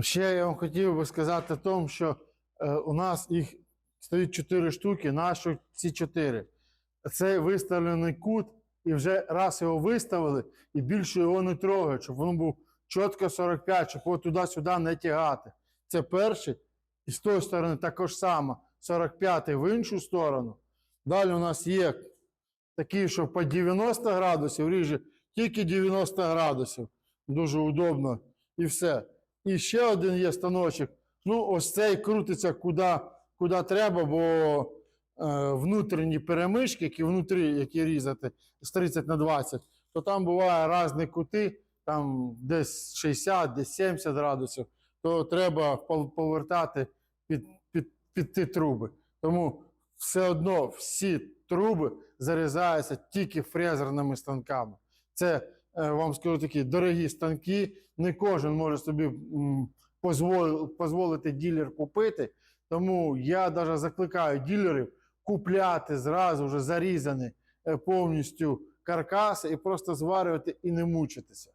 Ще я вам хотів би сказати тому, що е, у нас їх стоїть 4 штуки, наші ці 4. Це виставлений кут, і вже раз його виставили, і більше його не трогають, щоб він був чітко 45, щоб його туди-сюди не тягати. Це перший. І з тої сторони також само 45 в іншу сторону. Далі у нас є такий, що по 90 градусів ріже тільки 90 градусів. Дуже удобно. І все. І ще один є станочок. Ну, ось цей крутиться куди, куди треба, бо е, внутрішні перемички, які внутрі, які різати з 30 на 20, то там буває різні кути, там десь 60, десь 70 градусів, то треба повертати під, під, під ті труби. Тому все одно всі труби зарізаються тільки фрезерними станками. Це вам скажу такі дорогі станки. Не кожен може собі дозволити ділер купити. Тому я навіть закликаю ділерів купляти зразу вже зарізані е, повністю каркаси і просто зварювати і не мучитися.